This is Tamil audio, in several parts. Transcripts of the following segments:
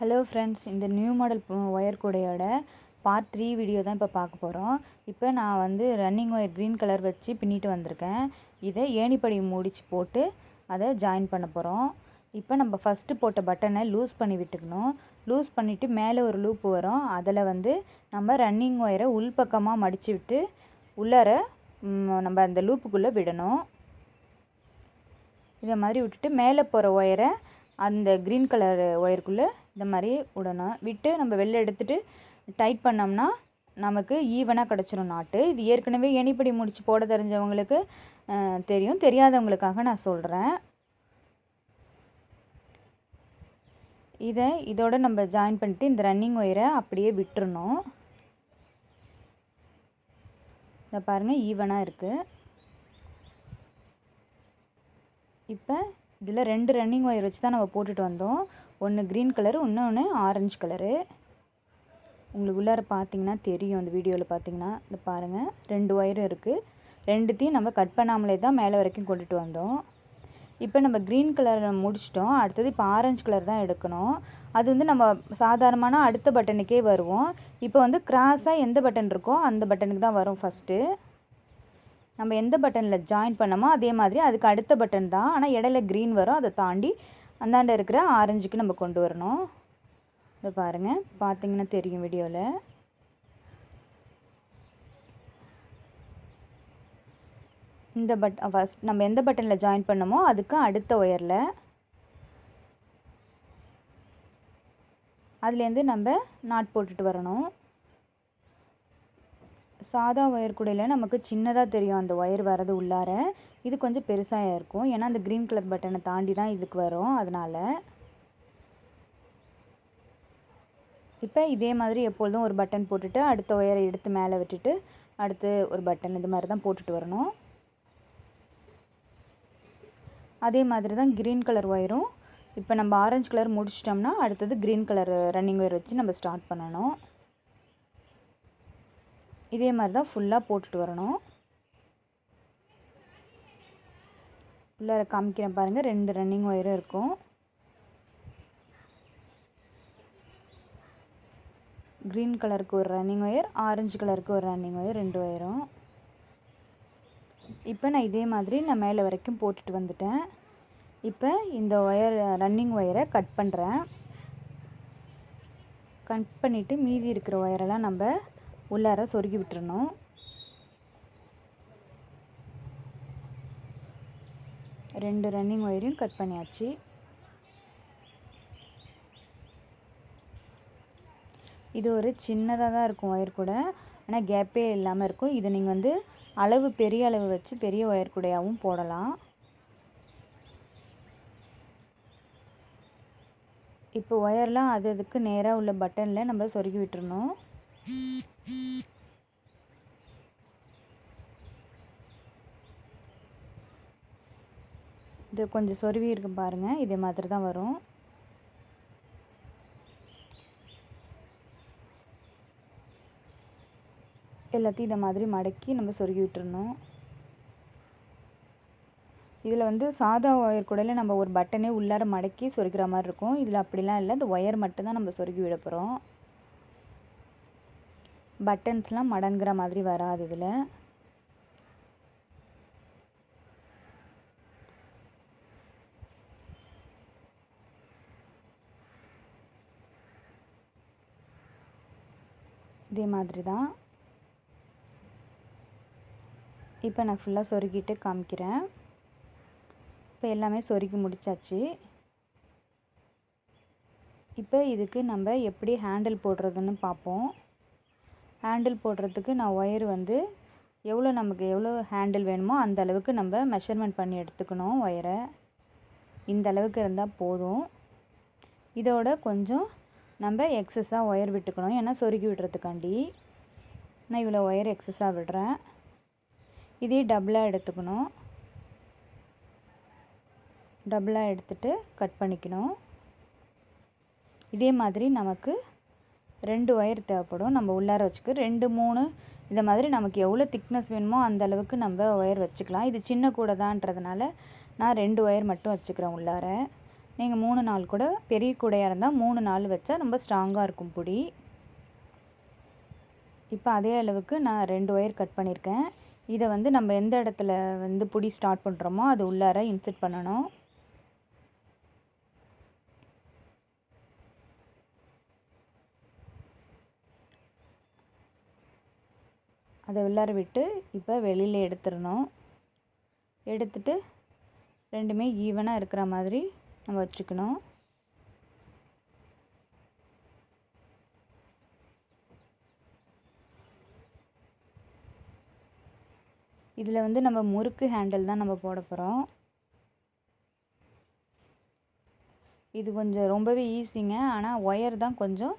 ஹலோ ஃப்ரெண்ட்ஸ் இந்த நியூ மாடல் ஒயர் கூடையோட பார்ட் த்ரீ வீடியோ தான் இப்போ பார்க்க போகிறோம் இப்போ நான் வந்து ரன்னிங் ஒயர் க்ரீன் கலர் வச்சு பின்னிட்டு வந்திருக்கேன். இதை ஏணிப்படி முடிச்சு போட்டு அதை ஜாயின் பண்ண போகிறோம் இப்போ நம்ம ஃபஸ்ட்டு போட்ட பட்டனை லூஸ் பண்ணி விட்டுக்கணும். லூஸ் பண்ணிவிட்டு மேலே ஒரு லூப் வரும். அதில் வந்து நம்ம ரன்னிங் ஒயரை உள்பக்கமாக மடித்து விட்டு உள்ளார நம்ம அந்த லூப்புக்குள்ளே விடணும். இதை மாதிரி விட்டுட்டு மேலே போகிற ஒயரை அந்த க்ரீன் கலர் ஒயருக்குள்ளே இந்த மாதிரி விடணும் விட்டு நம்ம வெளில எடுத்துகிட்டு டைட் பண்ணோம்னா நமக்கு ஈவனாக கிடச்சிரும் நாட்டு. இது ஏற்கனவே எணிப்படி முடிச்சு போட தெரிஞ்சவங்களுக்கு தெரியும். தெரியாதவங்களுக்காக நான் சொல்கிறேன் இதை இதோட நம்ம ஜாயின் பண்ணிட்டு இந்த ரன்னிங் ஒயரை அப்படியே விட்டுறணும். இதை பாருங்கள் ஈவனாக இருக்குது இப்போ இதில் ரெண்டு ரன்னிங் ஒயர் வச்சு தான் நம்ம போட்டுட்டு வந்தோம். ஒன்று க்ரீன் கலரு இன்னொன்று ஆரஞ்சு கலரு உங்களுக்கு உள்ளார பார்த்தீங்கன்னா தெரியும் அந்த வீடியோவில் பார்த்தீங்கன்னா இந்த பாருங்கள் ரெண்டு ஒயரும் இருக்குது ரெண்டுத்தையும் நம்ம கட் பண்ணாமலே தான் மேலே வரைக்கும் கொண்டுட்டு வந்தோம். இப்போ நம்ம க்ரீன் கலரில் முடிச்சிட்டோம். அடுத்தது இப்போ ஆரஞ்சு கலர் தான் எடுக்கணும். அது வந்து நம்ம சாதாரணமான அடுத்த பட்டனுக்கே வருவோம். இப்போ வந்து கிராஸாக எந்த பட்டன் இருக்கோ அந்த பட்டனுக்கு தான் வரும் ஃபஸ்ட்டு நம்ம எந்த பட்டனில் ஜாயின் பண்ணோமோ அதே மாதிரி அதுக்கு அடுத்த பட்டன் தான். ஆனால் இடையில க்ரீன் வரும். அதை தாண்டி அந்தாண்ட இருக்கிற ஆரஞ்சுக்கு நம்ம கொண்டு வரணும். இதை பாருங்கள் பார்த்தீங்கன்னா தெரியும் வீடியோவில் இந்த பட் ஃபஸ்ட் நம்ம எந்த பட்டனில் ஜாயின் பண்ணமோ அதுக்கு அடுத்த ஒயரில் அதுலேருந்து நம்ம நாட் போட்டுட்டு வரணும். சாதா ஒயர் கூடையில் நமக்கு சின்னதாக தெரியும் அந்த ஒயர் வரது உள்ளார. இது கொஞ்சம் பெருசாக இருக்கும். ஏன்னா அந்த க்ரீன் கலர் பட்டனை தாண்டி தான் இதுக்கு வரும். அதனால் இப்போ இதே மாதிரி எப்பொழுதும் ஒரு பட்டன் போட்டுட்டு அடுத்த ஒயரை எடுத்து மேலே விட்டுட்டு அடுத்து ஒரு பட்டன் இது மாதிரி தான் போட்டுட்டு வரணும். அதே மாதிரி தான் க்ரீன் கலர் ஒயரும் இப்போ நம்ம ஆரஞ்சு கலர் முடிச்சிட்டோம்னா அடுத்தது க்ரீன் கலர் ரன்னிங் ஒயர் வச்சு நம்ம ஸ்டார்ட் பண்ணணும். இதே மாதிரி தான் ஃபுல்லாக போட்டுட்டு வரணும். உள்ளார காமிக்கிறேன் பாருங்கள் ரெண்டு ரன்னிங் ஒயரும் இருக்கும். க்ரீன் கலருக்கு ஒரு ரன்னிங் ஒயர் ஆரஞ்சு கலருக்கு ஒரு ரன்னிங் ஒயர் ரெண்டு ஒயரும் இப்போ நான் இதே மாதிரி நான் மேலே வரைக்கும் போட்டுட்டு வந்துட்டேன். இப்போ இந்த ஒயர் ரன்னிங் ஒயரை கட் பண்ணுறேன் கட் பண்ணிவிட்டு மீதி இருக்கிற ஒயரெல்லாம் நம்ம உள்ளார சொருகி விட்டுறணும். ரெண்டு ரன்னிங் ஒயரையும் கட் பண்ணியாச்சு. இது ஒரு சின்னதாக தான் இருக்கும் ஒயர் கூட. ஆனால் கேப்பே இல்லாமல் இருக்கும். இது நீங்கள் வந்து அளவு பெரிய அளவு வச்சு பெரிய ஒயர் கூடையாகவும் போடலாம். இப்போ ஒயர்லாம் அது அதுக்கு நேராக உள்ள பட்டனில் நம்ம சொருகி விட்டுறணும். இது கொஞ்சம் சொருவி இருக்கு பாருங்கள் இதே மாதிரி தான் வரும். எல்லாத்தையும் இதை மாதிரி மடக்கி நம்ம சொருகி விட்டுறணும். இதில் வந்து சாதா ஒயர் கூடல நம்ம ஒரு பட்டனே உள்ளார மடக்கி சொருகிற மாதிரி இருக்கும். இதில் அப்படிலாம் இல்லை. இந்த ஒயர் மட்டும்தான் நம்ம சொருகி விட போகிறோம் பட்டன்ஸ்லாம் மடங்குற மாதிரி வராது இதில். இதே மாதிரி தான். இப்போ நான் ஃபுல்லாக சொருகிட்டு காமிக்கிறேன். இப்போ எல்லாமே சொருகி முடிச்சாச்சு. இப்போ இதுக்கு நம்ம எப்படி ஹேண்டில் போடுறதுன்னு பார்ப்போம். ஹேண்டில் போடுறதுக்கு நான் ஒயர் வந்து எவ்வளோ நமக்கு எவ்வளோ ஹேண்டில் வேணுமோ அந்த அளவுக்கு நம்ம மெஷர்மெண்ட் பண்ணி எடுத்துக்கணும் ஒயரை இந்த அளவுக்கு இருந்தால் போதும். இதோட கொஞ்சம் நம்ம எக்ஸஸாக ஒயர் விட்டுக்கணும். ஏன்னா சொருகி விடுறதுக்காண்டி நான் இவ்வளோ ஒயர் எக்ஸஸாக விடுறேன். இதே டபுளாக எடுத்துக்கணும். டபுளாக எடுத்துட்டு கட் பண்ணிக்கணும். இதே மாதிரி நமக்கு ரெண்டு ஒயர் தேவைப்படும். நம்ம உள்ளார வச்சுக்க ரெண்டு மூணு இந்த மாதிரி நமக்கு எவ்வளோ திக்னஸ் வேணுமோ அந்த அளவுக்கு நம்ம ஒயர் வச்சுக்கலாம். இது சின்ன கூட தான்றதுனால நான் ரெண்டு ஒயர் மட்டும் வச்சுக்கிறேன் உள்ளார. நீங்கள் மூணு நாள் கூட பெரிய கூடையாக இருந்தால் மூணு நாள் வச்சா ரொம்ப ஸ்ட்ராங்காக இருக்கும் பொடி. இப்போ அதே அளவுக்கு நான் ரெண்டு ஒயர் கட் பண்ணியிருக்கேன் இதை வந்து நம்ம எந்த இடத்துல வந்து பிடி ஸ்டார்ட் பண்ணுறோமோ அது உள்ளார இன்செட் பண்ணணும். அதை உள்ளார விட்டு இப்போ வெளியில் எடுத்துடணும். எடுத்துட்டு ரெண்டுமே ஈவனாக இருக்கிற மாதிரி நம்ம வச்சுக்கணும். இதில் வந்து நம்ம முறுக்கு ஹேண்டில் தான் நம்ம போட போகிறோம் இது கொஞ்சம் ரொம்பவே ஈஸிங்க ஆனால் ஒயர் தான் கொஞ்சம்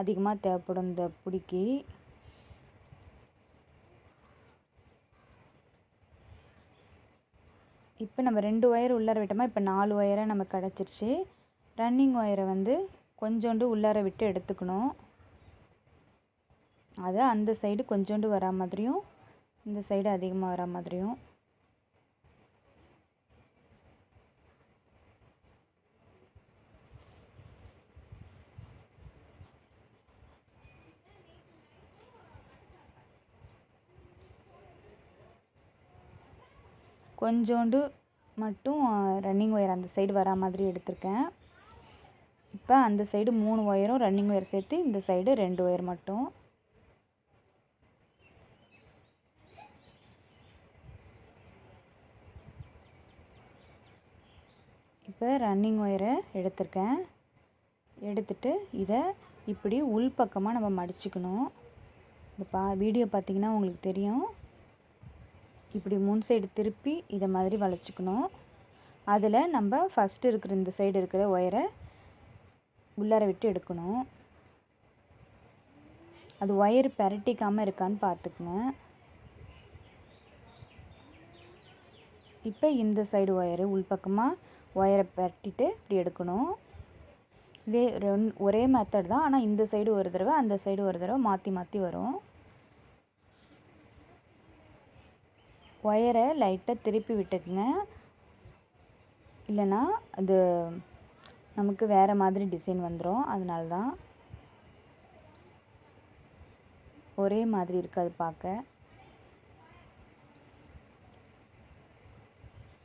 அதிகமாக தேவைப்படும் இந்த பிடிக்கி. இப்போ நம்ம ரெண்டு ஒயர் உள்ளார விட்டோமா இப்போ நாலு ஒயரை நம்ம கிடச்சிருச்சு. ரன்னிங் ஒயரை வந்து கொஞ்சோண்டு உள்ளார விட்டு எடுத்துக்கணும். அது அந்த சைடு கொஞ்சோண்டு வரா மாதிரியும் இந்த சைடு அதிகமாக வரா மாதிரியும். கொஞ்சோண்டு மட்டும் ரன்னிங் ஒயர் அந்த சைடு வரா மாதிரி எடுத்திருக்கேன். இப்போ அந்த சைடு மூணு ஒயரும் ரன்னிங் ஒயர் சேர்த்து இந்த சைடு ரெண்டு ஒயர் மட்டும். இப்போ ரன்னிங் ஒயரை எடுத்திருக்கேன். எடுத்துட்டு இதை இப்படி உள் பக்கமாக நம்ம மடிச்சுக்கணும். இந்த பா வீடியோ பார்த்தீங்கன்னா உங்களுக்கு தெரியும். இப்படி மூணு சைடு திருப்பி இதை மாதிரி வளைச்சிக்கணும். அதில் நம்ம ஃபஸ்ட்டு இருக்கிற இந்த சைடு இருக்கிற ஒயரை உள்ளார விட்டு எடுக்கணும். அது ஒயர் பெரட்டிக்காமல் இருக்கான்னு பார்த்துக்குங்க. இப்போ இந்த சைடு ஒயரு உள்பக்கமாக ஒயரை பரட்டிட்டு இப்படி எடுக்கணும். இதே ரெண் ஒரே மெத்தட் தான். ஆனால் இந்த சைடு ஒரு தடவை அந்த சைடு ஒரு தடவை மாற்றி மாற்றி வரும். ஒயரை லைட்டாக திருப்பி விட்டுக்குங்க. இல்லைன்னா அது நமக்கு வேறு மாதிரி டிசைன் வந்துடும் அதனால தான் ஒரே மாதிரி இருக்காது பார்க்க.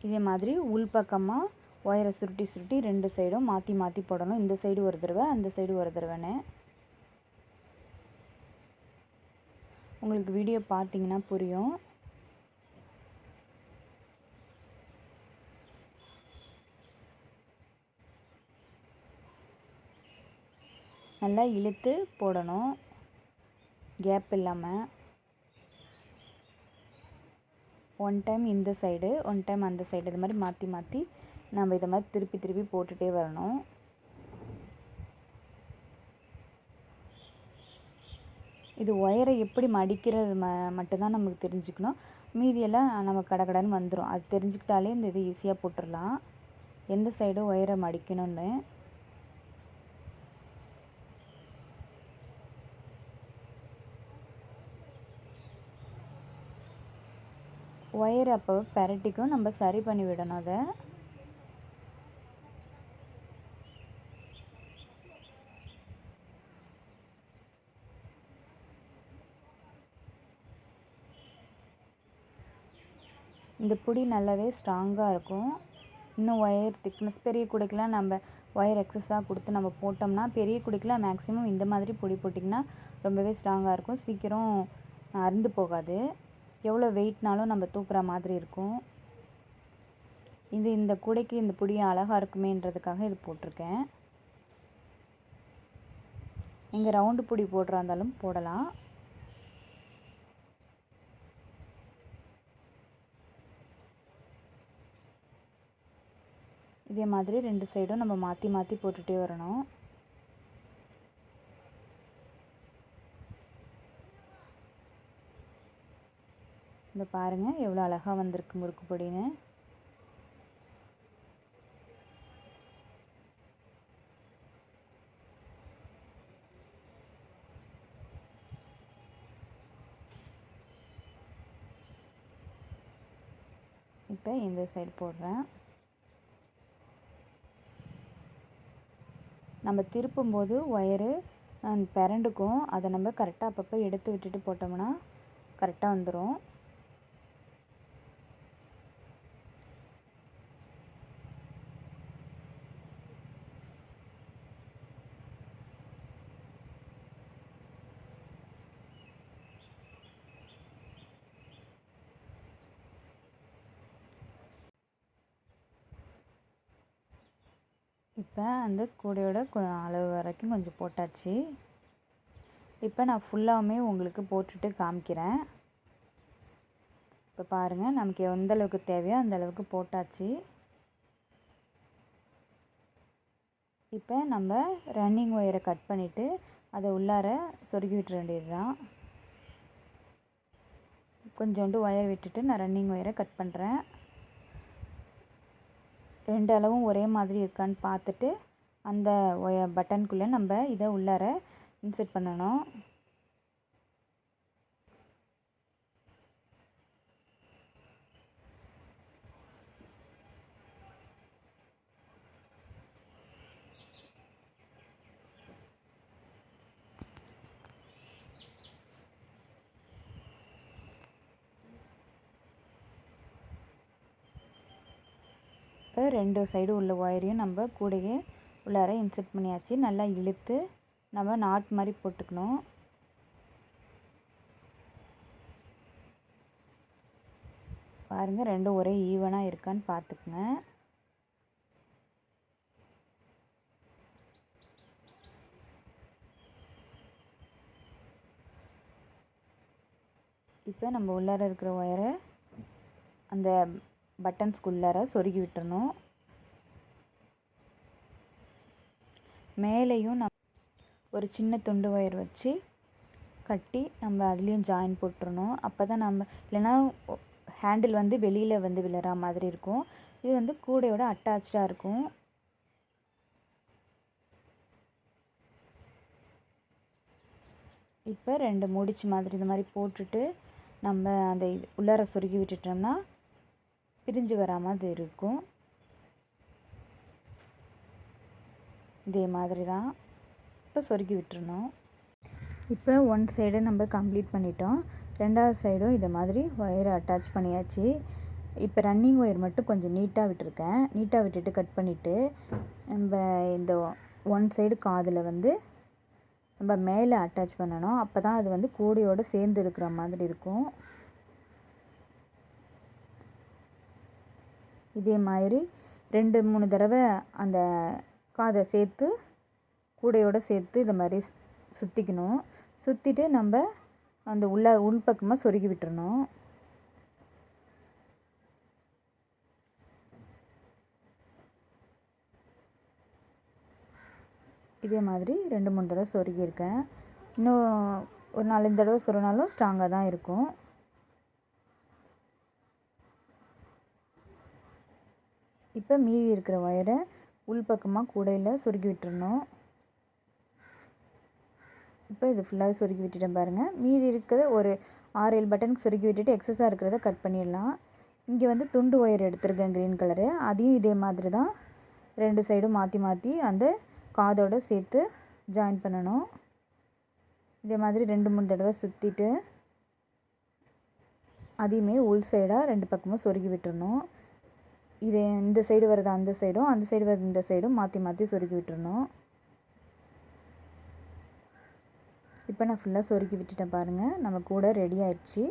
இதே மாதிரி உள்பக்கமாக ஒயரை சுருட்டி சுருட்டி ரெண்டு சைடும் மாற்றி மாற்றி போடணும். இந்த சைடு ஒரு தடவை அந்த சைடு ஒரு தடவைன்னு. உங்களுக்கு வீடியோ பார்த்தீங்கன்னா புரியும். நல்லா இழுத்து போடணும். கேப் இல்லாமல் ஒன் டைம் இந்த சைடு ஒன் டைம் அந்த சைடு இது மாதிரி மாற்றி மாற்றி நம்ம இதை மாதிரி திருப்பி திருப்பி போட்டுகிட்டே வரணும். இது ஒயரை எப்படி மடிக்கிறது ம மட்டும்தான் நமக்கு தெரிஞ்சுக்கணும். மீதியெல்லாம் நம்ம கடகடன்னு வந்துடும் அது தெரிஞ்சுக்கிட்டாலே இந்த இது ஈஸியாக போட்டுடலாம். எந்த சைடு ஒயரை மடிக்கணும்னு. ஒயர் அப்போ பெரட்டிக்கும் நம்ம சரி பண்ணி விடணும் அதை. இந்த பொடி நல்லாவே ஸ்ட்ராங்காக இருக்கும். இன்னும் ஒயர் திக்னஸ் பெரிய குடிக்கெலாம் நம்ம ஒயர் எக்ஸஸாக கொடுத்து நம்ம போட்டோம்னா பெரிய குடிக்கெலாம் மேக்ஸிமம் இந்த மாதிரி பொடி போட்டிங்கன்னா ரொம்பவே ஸ்ட்ராங்காக இருக்கும். சீக்கிரம் அறுந்து போகாது. எவ்வளோ வெயிட்னாலும் நம்ம தூக்குற மாதிரி இருக்கும். இது இந்த கூடைக்கு இந்த புடியும் அழகாக இருக்குமேன்றதுக்காக இது போட்டிருக்கேன். நீங்கள் ரவுண்டு பொடி போடுறா இருந்தாலும் போடலாம். இதே மாதிரி ரெண்டு சைடும் நம்ம மாற்றி மாற்றி போட்டுகிட்டே வரணும். இந்த பாருங்கள் எவ்வளோ அழகாக வந்திருக்கு முறுக்கு பொடின்னு. இப்போ இந்த சைடு போடுறேன். நம்ம திருப்பும்போது ஒயரு பிறண்டுக்கும் அதை நம்ம கரெக்டாக அப்பப்போ எடுத்து விட்டுட்டு போட்டோம்னா கரெக்டாக வந்துடும் இப்போ அந்த கூடையோட அளவு வரைக்கும் கொஞ்சம் போட்டாச்சு. இப்போ நான் ஃபுல்லாகவுமே உங்களுக்கு போட்டுட்டு காமிக்கிறேன். இப்போ பாருங்கள் நமக்கு எந்த அளவுக்கு தேவையோ அந்த அளவுக்கு போட்டாச்சு. இப்போ நம்ம ரன்னிங் ஒயரை கட் பண்ணிவிட்டு அதை உள்ளார சொருகி விட்டுற வேண்டியது தான் கொஞ்சோண்டு ஒயர் விட்டுட்டு நான் ரன்னிங் ஒயரை கட் பண்ணுறேன் ரெண்டு அளவும் ஒரே மாதிரி இருக்கான்னு பார்த்துட்டு அந்த ஒய பட்டனுக்குள்ளே நம்ம இதை உள்ளார இன்சர்ட் பண்ணணும். இப்போ ரெண்டு சைடு உள்ள ஒயரையும் நம்ம கூடையே உள்ளார இன்செர்ட் பண்ணியாச்சு. நல்லா இழுத்து நம்ம நாட் மாதிரி போட்டுக்கணும். பாருங்கள் ரெண்டும் ஒரே ஈவனாக இருக்கான்னு பார்த்துக்குங்க. இப்போ நம்ம உள்ளார இருக்கிற ஒயரை அந்த பட்டன்ஸ்குள்ளார சொருகி விட்டுறணும். மேலேயும் நம் ஒரு சின்ன துண்டு ஒயர் வச்சு கட்டி நம்ம அதுலேயும் ஜாயின் போட்டுருணும் அப்போ தான் நம்ம இல்லைன்னா ஹேண்டில் வந்து வெளியில் வந்து விழுற மாதிரி இருக்கும். இது வந்து கூடையோட அட்டாச்சாக இருக்கும். இப்போ ரெண்டு முடிச்சு மாதிரி இந்த மாதிரி போட்டுட்டு நம்ம அந்த இது உள்ளார சொருகி விட்டுட்டோம்னா பிரிஞ்சு வராமல் அது இருக்கும். இதே மாதிரி தான். இப்போ சொருகி விட்டுருணும் இப்போ ஒன் சைடு நம்ம கம்ப்ளீட் பண்ணிட்டோம். ரெண்டாவது சைடும் இதை மாதிரி ஒயரை அட்டாச் பண்ணியாச்சு. இப்போ ரன்னிங் ஒயர் மட்டும் கொஞ்சம் நீட்டாக விட்டுருக்கேன். நீட்டாக விட்டுட்டு கட் பண்ணிவிட்டு நம்ம இந்த ஒன் சைடு காதில் வந்து நம்ம மேலே அட்டாச் பண்ணணும். அப்போ தான் அது வந்து கூடையோடு சேர்ந்து இருக்கிற மாதிரி இருக்கும். இதே மாதிரி ரெண்டு மூணு தடவை அந்த காதை சேர்த்து கூடையோடு சேர்த்து இந்த மாதிரி சுற்றிக்கணும் சுற்றிட்டு நம்ம அந்த உள்ள உள்பக்கமாக சொருகி விட்டுறணும். இதே மாதிரி ரெண்டு மூணு தடவை சொருகியிருக்கேன். இன்னும் ஒரு நாலஞ்சு தடவை சொருனாலும் ஸ்ட்ராங்காக தான் இருக்கும். இப்போ மீதி இருக்கிற ஒயரை உள்பக்கமாக கூடையில் சொருகி விட்டுறணும். இப்போ இது ஃபுல்லாக சொருகி விட்டுட்டேன் பாருங்கள் மீதி இருக்கிறத ஒரு ஆறு ஏழு பட்டனுக்கு சொருகி விட்டுட்டு எக்ஸஸாக இருக்கிறத கட் பண்ணிடலாம். இங்கே வந்து துண்டு ஒயர் எடுத்திருக்கேன் க்ரீன் கலரு அதையும் இதே மாதிரி தான் ரெண்டு சைடும் மாற்றி மாற்றி அந்த காதோடு சேர்த்து ஜாயின் பண்ணணும். இதே மாதிரி ரெண்டு மூணு தடவை சுற்றிட்டு அதையுமே உள் சைடாக ரெண்டு பக்கமும் சொருகி விட்டுறணும். இது இந்த சைடு வர்றது அந்த சைடும் அந்த சைடு வர்றது இந்த சைடும் மாற்றி மாற்றி சொருக்கி விட்டுருணும் இப்போ நான் ஃபுல்லாக சொருக்கி விட்டுட்டேன் பாருங்கள் நம்ம கூட ரெடி ஆயிடுச்சு.